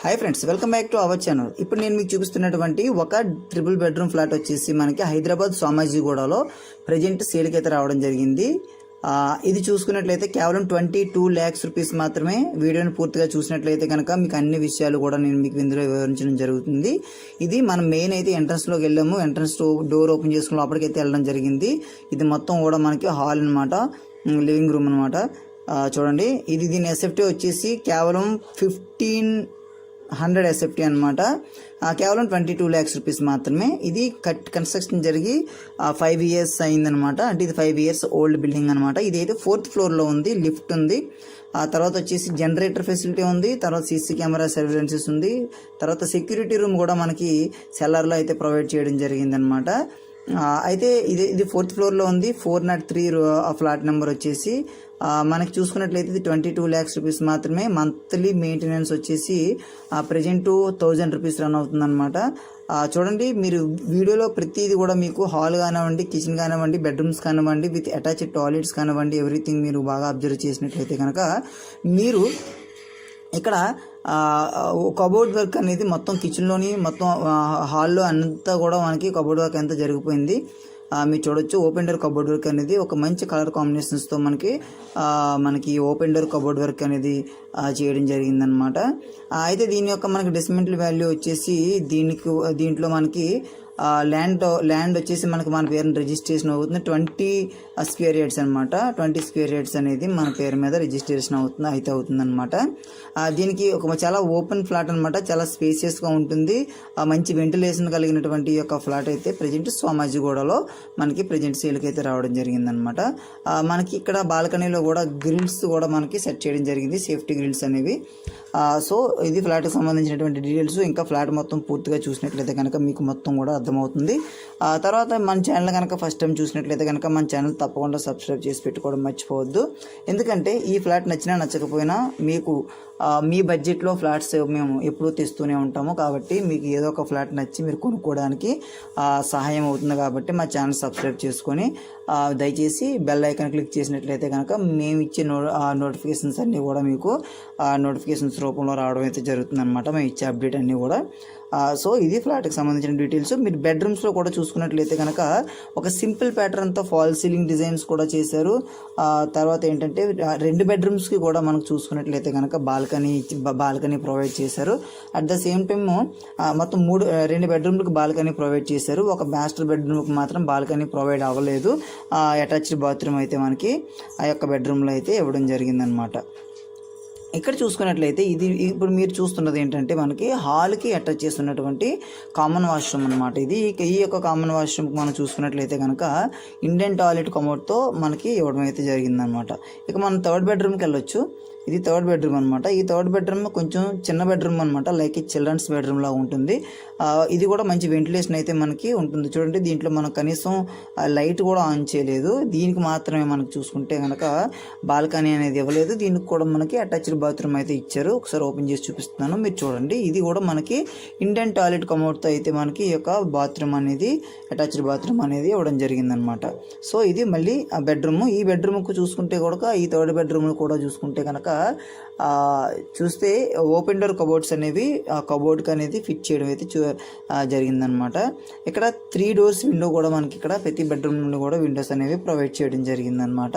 Hi friends welcome back to our channel ఇప్పుడు నేను మీకు చూపిస్తున్నటువంటి ఒక ట్రిపుల్ బెడ్రూమ్ ఫ్లాట్ వచ్చేసి మనకి హైదరాబాద్ సోమాజీగూడలో ప్రజెంట్ సేల్కి అయితే రావడం జరిగింది. ఇది చూసుకున్నట్లయితే కేవలం ట్వంటీ టూ ల్యాక్స్ రూపీస్ మాత్రమే వీడియోని పూర్తిగా చూసినట్లయితే కనుక మీకు అన్ని విషయాలు కూడా నేను మీకు ఇందులో వివరించడం జరుగుతుంది. ఇది మనం మెయిన్ అయితే ఎంట్రన్స్లోకి వెళ్ళాము. ఎంట్రన్స్ డోర్ ఓపెన్ చేసుకుని లోపలికైతే వెళ్ళడం జరిగింది. ఇది మొత్తం కూడా మనకి హాల్ అనమాట లివింగ్ రూమ్ అనమాట చూడండి. ఇది దీని ఎస్ఎఫ్టీ వచ్చేసి కేవలం ఫిఫ్టీన్ హండ్రెడ్ ఎస్ఎఫ్టీ అనమాట కేవలం ట్వంటీ టూ ల్యాక్స్ రూపీస్ మాత్రమే. ఇది కట్ కన్స్ట్రక్షన్ జరిగి ఫైవ్ ఇయర్స్ అయిందనమాట అంటే ఇది ఫైవ్ ఇయర్స్ ఓల్డ్ బిల్డింగ్ అనమాట ఇది అయితే ఫోర్త్ ఫ్లోర్లో ఉంది లిఫ్ట్ ఉంది. ఆ తర్వాత వచ్చేసి జనరేటర్ ఫెసిలిటీ ఉంది తర్వాత సీసీ కెమెరా సర్వేలెన్సెస్ ఉంది. తర్వాత సెక్యూరిటీ రూమ్ కూడా మనకి సెల్లర్లో అయితే ప్రొవైడ్ చేయడం జరిగిందనమాట అనమాట అయితే ఇది ఇది ఫోర్త్ ఫ్లోర్లో ఉంది. Four not three flat number వచ్చేసి మనకి చూసుకున్నట్లయితే ఇది ట్వంటీ టూ ల్యాక్స్ రూపీస్ మాత్రమే. మంత్లీ మెయింటెనెన్స్ వచ్చేసి ప్రజెంట్ థౌజండ్ రూపీస్ రన్ అవుతుందన్నమాట. చూడండి మీరు వీడియోలో ప్రతిదీ కూడా మీకు హాల్ కానివ్వండి కిచెన్ కానివ్వండి బెడ్రూమ్స్ కానివ్వండి విత్ అటాచ్డ్ టాయిలెట్స్ కానివ్వండి ఎవ్రీథింగ్ మీరు బాగా అబ్జర్వ్ చేసినట్లయితే కనుక మీరు ఇక్కడ కబోర్డ్ వర్క్ అనేది మొత్తం కిచెన్లోని మొత్తం హాల్లో అంతా కూడా మనకి కబోర్డ్ వర్క్ అంతా జరిగిపోయింది. మీరు చూడొచ్చు ఓపెన్ డోర్ కబోర్డ్ వర్క్ అనేది ఒక మంచి కలర్ కాంబినేషన్స్తో మనకి మనకి ఓపెన్ డోర్ కబోర్డ్ వర్క్ అనేది చేయడం జరిగిందనమాట. అయితే దీని యొక్క మనకి డిస్మెంటల్ వాల్యూ వచ్చేసి దీనికి దీంట్లో మనకి ల్యాండ్ ల్యాండ్ వచ్చేసి మనకి మన పేరున రిజిస్ట్రేషన్ అవుతుంది. ట్వంటీ స్క్వేర్ యార్డ్స్ అనమాట ట్వంటీ స్క్వేర్ యార్డ్స్ అనేది మన పేరు మీద రిజిస్ట్రేషన్ అవుతుంది అయితే అవుతుంది అనమాట దీనికి ఒక చాలా ఓపెన్ ఫ్లాట్ అనమాట చాలా స్పేసియస్గా ఉంటుంది. మంచి వెంటిలేషన్ కలిగినటువంటి యొక్క ఫ్లాట్ అయితే ప్రజెంట్ సోమాజిగూడలో మనకి ప్రజెంట్ సేల్కి అయితే రావడం జరిగిందనమాట అనమాట మనకి ఇక్కడ బాల్కనీలో కూడా గ్రిల్స్ కూడా మనకి సెట్ చేయడం జరిగింది. సేఫ్టీ గ్రిల్స్ అనేవి. సో ఇది ఫ్లాట్కి సంబంధించినటువంటి డీటెయిల్స్. ఇంకా ఫ్లాట్ మొత్తం పూర్తిగా చూసినట్లయితే కనుక మీకు మొత్తం కూడా అర్థమవుతుంది. తర్వాత మన ఛానల్ కనుక ఫస్ట్ టైం చూసినట్లయితే కనుక మన ఛానల్ తప్పకుండా సబ్స్క్రైబ్ చేసి పెట్టుకోవడం మర్చిపోవద్దు. ఎందుకంటే ఈ ఫ్లాట్ నచ్చినా నచ్చకపోయినా మీకు మీ బడ్జెట్లో ఫ్లాట్స్ మేము ఎప్పుడూ తెస్తూనే ఉంటాము. కాబట్టి మీకు ఏదో ఒక ఫ్లాట్ నచ్చి మీరు కొనుక్కోవడానికి సహాయం అవుతుంది కాబట్టి మా ఛానల్ సబ్స్క్రైబ్ చేసుకొని దయచేసి బెల్ ఐకాన్ క్లిక్ చేసినట్లయితే కనుక మేము ఇచ్చే నో నోటిఫికేషన్స్ అన్నీ కూడా మీకు నోటిఫికేషన్స్ రూపంలో రావడం అయితే జరుగుతుంది అనమాట మేము ఇచ్చే అప్డేట్ అన్నీ కూడా. సో ఇది ఫ్లాట్కి సంబంధించిన డీటెయిల్స్. మీరు బెడ్రూమ్స్లో కూడా చూసుకున్నట్లయితే కనుక ఒక సింపుల్ ప్యాటర్న్తో ఫాల్ సీలింగ్ డిజైన్స్ కూడా చేశారు. తర్వాత ఏంటంటే రెండు బెడ్రూమ్స్కి కూడా మనకు చూసుకున్నట్లయితే కనుక బాల్కనీ బాల్కనీ ప్రొవైడ్ చేశారు. అట్ ద సేమ్ టైమ్ మొత్తం మూడు రెండు బెడ్రూమ్లకు బాల్కనీ ప్రొవైడ్ చేశారు. ఒక మాస్టర్ బెడ్రూమ్కి మాత్రం బాల్కనీ ప్రొవైడ్ అవ్వలేదు. అటాచ్డ్ బాత్రూమ్ అయితే మనకి ఆ యొక్క బెడ్రూమ్లో అయితే ఇవ్వడం జరిగిందనమాట. ఇక్కడ చూసుకున్నట్లయితే ఇది ఇప్పుడు మీరు చూస్తున్నది ఏంటంటే మనకి హాల్కి అటాచ్ చేస్తున్నటువంటి కామన్ వాష్రూమ్ అనమాట ఇది. ఈ యొక్క కామన్ వాష్రూమ్ మనం చూసుకున్నట్లయితే కనుక ఇండియన్ టాయిలెట్ కమోడ్తో మనకి ఇవ్వడం అయితే జరిగిందనమాట ఇక మనం థర్డ్ బెడ్రూమ్కి వెళ్ళొచ్చు. ఇది థర్డ్ బెడ్రూమ్ అనమాట ఈ థర్డ్ బెడ్రూమ్ కొంచెం చిన్న బెడ్రూమ్ అనమాట లైక్ చిల్డ్రన్స్ బెడ్రూమ్ లా ఉంటుంది. ఆ, ఇది కూడా మంచి వెంటిలేషన్ అయితే మనకి ఉంటుంది. చూడండి దీంట్లో మనం కనీసం లైట్ కూడా ఆన్ చేయలేదు. దీనికి మాత్రమే మనకు చూసుకుంటే కనుక బాల్కనీ అనేది ఇవ్వలేదు. దీనికి కూడా మనకి అటాచ్డ్ బాత్రూమ్ అయితే ఇచ్చారు. ఒకసారి ఓపెన్ చేసి చూపిస్తున్నాను. మీరు చూడండి ఇది కూడా మనకి ఇండియన్ టాయిలెట్ కమౌట్తో అయితే మనకి ఈ యొక్క బాత్రూమ్ అనేది అటాచ్డ్ బాత్రూమ్ అనేది ఇవ్వడం జరిగిందనమాట సో ఇది మళ్ళీ ఆ బెడ్రూమ్. ఈ బెడ్రూమ్కు చూసుకుంటే కూడా ఈ థర్డ్ బెడ్రూమ్ కూడా చూసుకుంటే కనుక చూస్తే ఓపెన్ డోర్ కబోర్డ్స్ అనేవి ఆ కబోర్డ్కి అనేది ఫిట్ చేయడం అయితే చూ జరిగిందనమాట. ఇక్కడ త్రీ డోర్స్ విండో కూడా మనకి ఇక్కడ ప్రతి బెడ్రూమ్ నుండి కూడా విండోస్ అనేవి ప్రొవైడ్ చేయడం జరిగిందనమాట.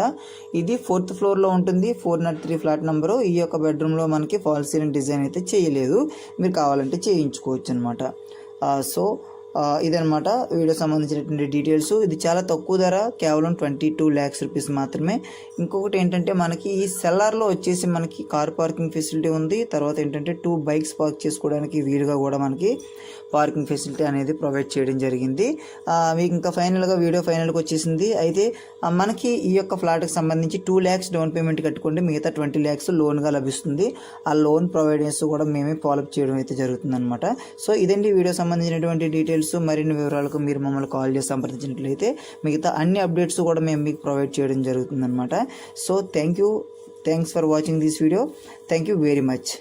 ఇది ఫోర్త్ ఫ్లోర్లో ఉంటుంది. Four nought three flat number. ఈ యొక్క బెడ్రూమ్లో మనకి ఫాల్ సీలింగ్ డిజైన్ అయితే చేయలేదు. మీరు కావాలంటే చేయించుకోవచ్చు అనమాట సో ఇదనమాట వీడియో సంబంధించినటువంటి డీటెయిల్స్. ఇది చాలా తక్కువ ధర కేవలం ట్వంటీ టూ ల్యాక్స్ రూపీస్ మాత్రమే. ఇంకొకటి ఏంటంటే మనకి ఈ సెల్లార్లో వచ్చేసి మనకి కార్ పార్కింగ్ ఫెసిలిటీ ఉంది. తర్వాత ఏంటంటే టూ బైక్స్ పార్క్ చేసుకోవడానికి వీలుగా కూడా మనకి పార్కింగ్ ఫెసిలిటీ అనేది ప్రొవైడ్ చేయడం జరిగింది. మీకు ఇంకా ఫైనల్గా వీడియో ఫైనల్కి వచ్చేసింది. అయితే మనకి ఈ యొక్క ఫ్లాట్కి సంబంధించి టూ ల్యాక్స్ డౌన్ పేమెంట్ కట్టుకుంటే మిగతా ట్వంటీ ల్యాక్స్ లోన్గా లభిస్తుంది. ఆ లోన్ ప్రొవైడెన్స్ కూడా మేమే ఫాలోఅప్ చేయడం అయితే జరుగుతుంది అనమాట సో ఇదండి వీడియో సంబంధించినటువంటి డీటెయిల్స్. మరిన్ని వివరాలకు మీరు మమ్మల్ని కాల్ చేసి సంప్రదించినట్లయితే మిగతా అన్ని అప్డేట్స్ కూడా మేము మీకు ప్రొవైడ్ చేయడం జరుగుతుందన్నమాట. So thank you thanks for watching this video thank you very much